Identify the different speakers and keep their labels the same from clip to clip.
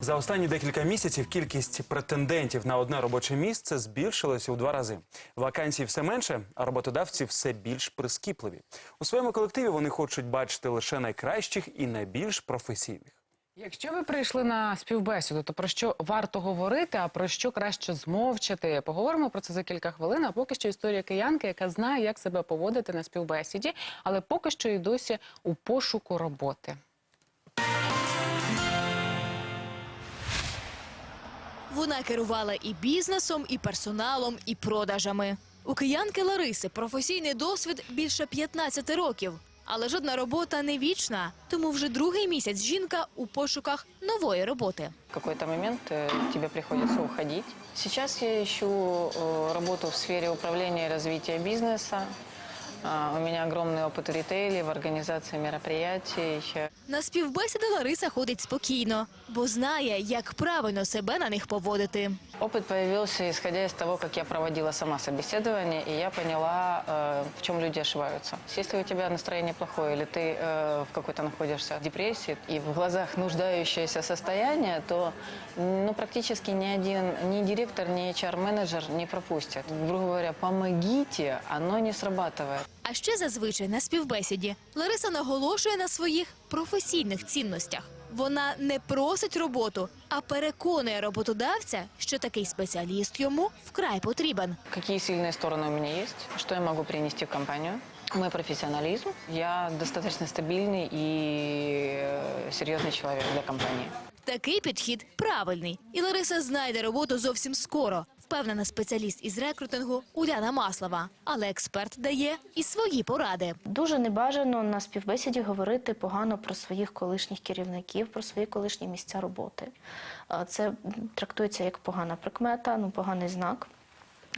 Speaker 1: За останні декілька місяців кількість претендентів на одне робоче місце збільшилася у два рази. Вакансій все менше, а роботодавці все більш прискіпливі. У своєму колективі вони хочуть бачити лише найкращих і найбільш професійних.
Speaker 2: Якщо ви прийшли на співбесіду, то про що варто говорити, а про що краще змовчати? Поговоримо про це за кілька хвилин. А поки що історія киянки, яка знає, як себе поводити на співбесіді, але поки що і досі у пошуку роботи.
Speaker 3: Вона керувала і бізнесом, і персоналом, і продажами. У киянки Лариси професійний досвід більше 15 років. Але жодна робота не вічна, тому вже другий місяць жінка у пошуках нової роботи.
Speaker 4: В какой-то момент э, тебе приходится уходить. Сейчас я ищу э, работу в сфере управления и развития бизнеса. А, У меня огромный опыт в ритейле, в организации мероприятий.
Speaker 3: На співбесіди Лариса ходить спокійно, бо знає, як правильно себе на них поводити.
Speaker 4: Опыт появился, исходя из того, как я проводила сама собеседование, и я поняла, э, в чем люди ошибаются. Если у тебя настроение плохое, или ты э, в какой-то находишься депрессии, и в глазах нуждающееся состояние, то ну, практически ни один, ни директор, ни HR-менеджер не пропустят. Грубо говоря, помогите, оно не срабатывает.
Speaker 3: А ще зазвичай на співбесіді Лариса наголошує на своїх професійних цінностях. Вона не просить роботу, а переконує роботодавця, що такий спеціаліст йому вкрай потрібен.
Speaker 4: Какие сильные стороны у меня есть, что я могу принести в компанию. Мой профессионализм. Я достаточно стабильный и э, серьезный человек для компании.
Speaker 3: Такий підхід правильний, і Лариса знайде роботу зовсім скоро. Впевнена спеціаліст із рекрутингу Уляна Маслова. Але експерт дає і свої поради.
Speaker 5: Дуже небажано на співбесіді говорити погано про своїх колишніх керівників, про свої колишні місця роботи. Це трактується як погана прикмета, ну поганий знак.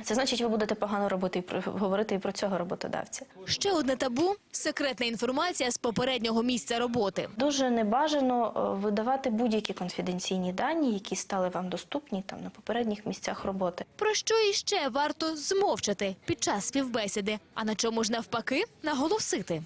Speaker 5: Це значить, ви будете погано робити і про говорити і про цього роботодавця.
Speaker 3: Ще одне табу секретна інформація з попереднього місця роботи.
Speaker 5: Дуже небажано е, видавати будь-які конфіденційні дані, які стали вам доступні там на попередніх місцях роботи.
Speaker 3: Про що іще варто змовчати під час співбесіди, а на чому ж навпаки наголосити.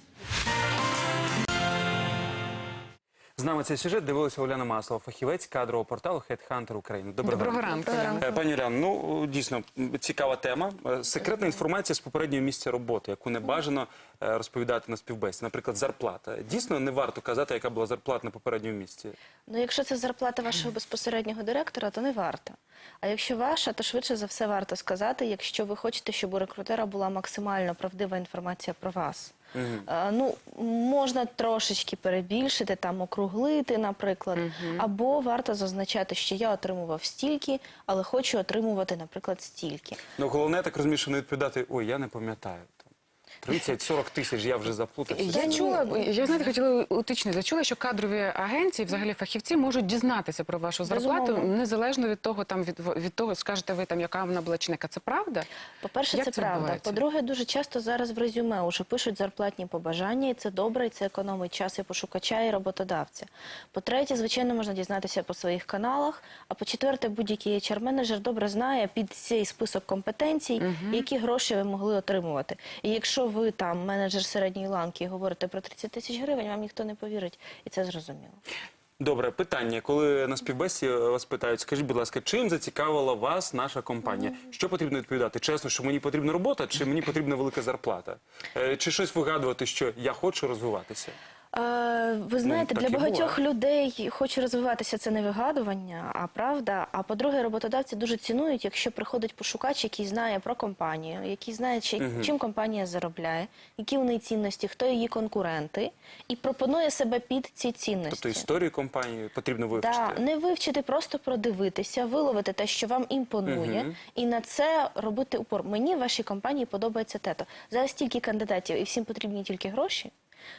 Speaker 1: З нами цей сюжет дивилася Оляна Маслова, фахівець кадрового порталу Headhunter України. Доброго,
Speaker 2: Доброго ранку. Яна.
Speaker 1: Е, Пані Олян, ну дійсно цікава тема. Е, Секретна інформація з попереднього місця роботи, яку не бажано е, розповідати на співбесіді. Наприклад, зарплата. Дійсно не варто казати, яка була зарплата на попередньому місці.
Speaker 5: Ну, якщо це зарплата вашого безпосереднього директора, то не варто. А якщо ваша, то швидше за все варто сказати, якщо ви хочете, щоб у рекрутера була максимально правдива інформація про вас. Е, ну, можна трошечки перебільшити, там округлити, наприклад, або варто зазначати, що я отримував стільки, але хочу отримувати, наприклад, стільки.
Speaker 1: Ну головне так розумію, що не відповідати, ой, я не пам'ятаю. Там 30-40 тисяч, я вже заплутався.
Speaker 2: Я чула, я знаєте, хотіла уточнити. Чула, що кадрові агенції, взагалі фахівці, можуть дізнатися про вашу зарплату
Speaker 5: Безумовно.
Speaker 2: незалежно від того, там від, від того, скажете ви там, яка вона була чи не яка. Це правда?
Speaker 5: По-перше, це
Speaker 2: це
Speaker 5: правда. По-друге, дуже часто зараз в резюме уже пишуть зарплатні побажання, і це добре, і це економить час і пошукача, і роботодавця. По-третє, звичайно, можна дізнатися по своїх каналах. А по-четверте, будь-який HR-менеджер добре знає під цей список компетенцій, які гроші ви могли отримувати. І якщо ви там менеджер середньої ланки і говорите про 30 тисяч гривень, вам ніхто не повірить, і це зрозуміло.
Speaker 1: Добре, питання. Коли на співбесі вас питають, скажіть, будь ласка, чим зацікавила вас наша компанія? Що потрібно відповідати? Чесно, що мені потрібна робота, чи мені потрібна велика зарплата? Е, Чи щось вигадувати, що я хочу розвиватися?
Speaker 5: Е, Ви знаєте,
Speaker 1: так
Speaker 5: для
Speaker 1: і
Speaker 5: багатьох
Speaker 1: буває.
Speaker 5: людей хочу розвиватися це не вигадування, а правда. А по-друге, роботодавці дуже цінують, якщо приходить пошукач, який знає про компанію, який знає, чи, чим компанія заробляє, які у неї цінності, хто її конкуренти, і пропонує себе під ці цінності.
Speaker 1: Тобто історію компанії потрібно вивчити.
Speaker 5: Да, не вивчити, просто продивитися, виловити те, що вам імпонує, і на це робити упор. Мені в вашій компанії подобається тето. Зараз стільки кандидатів, і всім потрібні тільки гроші.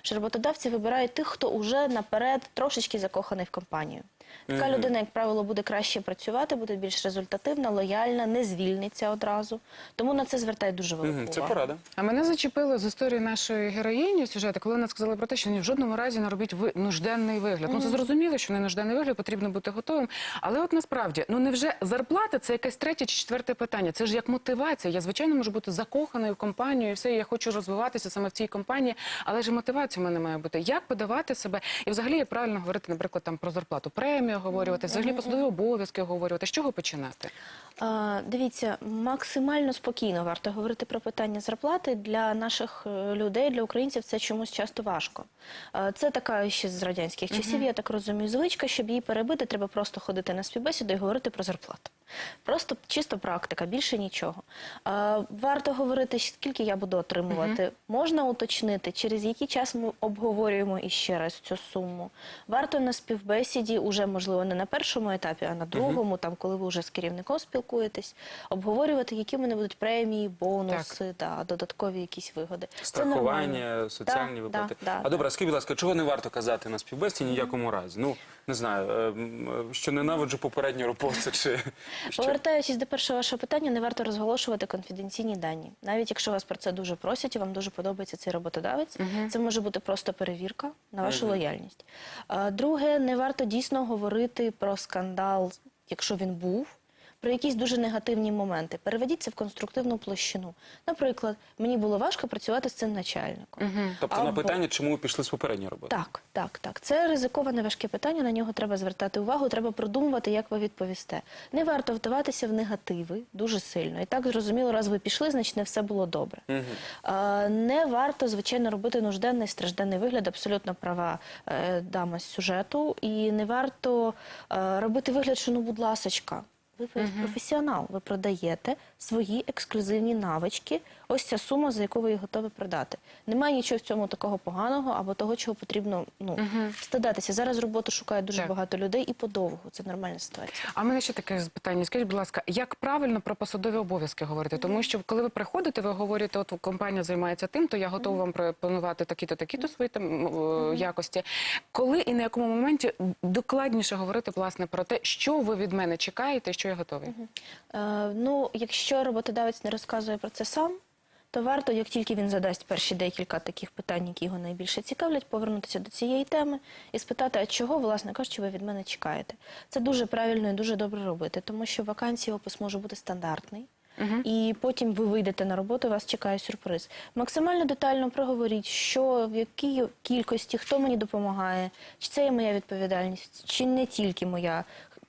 Speaker 5: Що роботодавці вибирають тих, хто уже наперед трошечки закоханий в компанію. Така людина, як правило, буде краще працювати, буде більш результативна, лояльна, не звільниться одразу. Тому на це звертають дуже велику
Speaker 1: Мгм, Це порада.
Speaker 2: А мене зачепило з історії нашої героїні сюжету, коли вона сказала про те, що ні в жодному разі не робіть ви нужденний вигляд. Ну це зрозуміло, що не нужденний вигляд потрібно бути готовим. Але от насправді, ну невже зарплата це якесь третє чи четверте питання? Це ж як мотивація. Я звичайно можу бути закоханою в компанію, і все, і я хочу розвиватися саме в цій компанії, але ж і мотивація в мене має бути. Як подавати себе? І взагалі як правильно говорити, наприклад, там про зарплату. Премію, оговорювати, взагалі посадові обов'язки оговорювати. З чого починати?
Speaker 5: А, Дивіться, максимально спокійно варто говорити про питання зарплати для наших е, людей, для українців. Це чомусь часто важко. А, Це така ще з радянських часів, я так розумію, звичка, щоб її перебити, треба просто ходити на співбесіду і говорити про зарплату. Просто чисто практика, більше нічого. А, Варто говорити, скільки я буду отримувати. Можна уточнити, через який час ми обговорюємо іще раз цю суму. Варто на співбесіді, уже можливо не на першому етапі, а на другому, там коли ви вже з керівником спілкуєтесь, обговорювати, які в мене будуть премії, бонуси, да, додаткові якісь вигоди. Це нормально.
Speaker 1: Страхування, соціальні
Speaker 5: Да,
Speaker 1: виплати.
Speaker 5: да, да,
Speaker 1: а добре, скажіть, будь ласка, чого не варто казати на співбесіді ніякому разі? Ну, не знаю, е, м, е, що ненавиджу попередню роботу, чи що?
Speaker 5: Повертаючись до першого вашого питання, не варто розголошувати конфіденційні дані. Навіть якщо вас про це дуже просять і вам дуже подобається цей роботодавець, це може бути просто перевірка на вашу лояльність. Друге, не варто дійсно говорити про скандал, якщо він був. Про якісь дуже негативні моменти. Переведіть це в конструктивну площину. Наприклад, мені було важко працювати з цим начальником.
Speaker 1: Тобто на питання, чому ви пішли з попередньої роботи?
Speaker 5: Так, так, так. Це ризиковане важке питання. На нього треба звертати увагу. Треба продумувати, як ви відповісте. Не варто вдаватися в негативи дуже сильно. І так зрозуміло, раз ви пішли, значить не все було добре. А, не варто, звичайно, робити нужденний стражденний вигляд. Абсолютно права е, дама з сюжету. І не варто е, робити вигляд, що ну, будь ласочка. Ви професіонал, ви продаєте свої ексклюзивні навички. Ось ця сума, за яку ви їх готові продати. Немає нічого в цьому такого поганого або того, чого потрібно ну, стидатися. Зараз роботу шукають дуже
Speaker 2: Так.
Speaker 5: багато людей і подовго. Це нормальна ситуація.
Speaker 2: А мене ще таке питання. Скажіть, будь ласка, як правильно про посадові обов'язки говорити? Тому що коли ви приходите, ви говорите, от компанія займається тим, то я готова вам пропонувати такі-то, такі-то свої там якості. Коли і на якому моменті докладніше говорити власне про те, що ви від мене чекаєте, що я готовий?
Speaker 5: Е, ну, якщо роботодавець не розказує про це сам, то варто, як тільки він задасть перші декілька таких питань, які його найбільше цікавлять, повернутися до цієї теми і спитати, а чого, власне кажучи, ви від мене чекаєте. Це дуже правильно і дуже добре робити, тому що вакансії опис може бути стандартний. І потім ви вийдете на роботу, вас чекає сюрприз. Максимально детально проговоріть, що в якій кількості, хто мені допомагає, чи це є моя відповідальність, чи не тільки моя,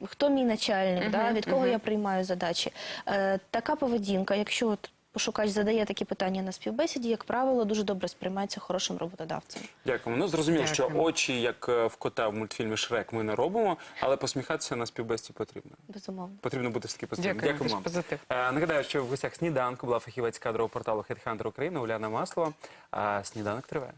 Speaker 5: хто мій начальник, да, від кого я приймаю задачі. Е, така поведінка, якщо от пошукач задає такі питання на співбесіді, як правило, дуже добре сприймається хорошим роботодавцем.
Speaker 1: Дякуємо. Ну зрозуміло, що очі, як е, в кота в мультфільмі Шрек, ми не робимо, але посміхатися на співбесіді потрібно.
Speaker 5: Безумовно.
Speaker 1: Потрібно бути все-таки позитивним.
Speaker 2: Дякую,
Speaker 1: Дякую вам.
Speaker 2: позитив.
Speaker 1: Е, Нагадаю, що в гостях сніданку була фахівець кадрового порталу HeadHunter України Уляна Маслова. А сніданок триває.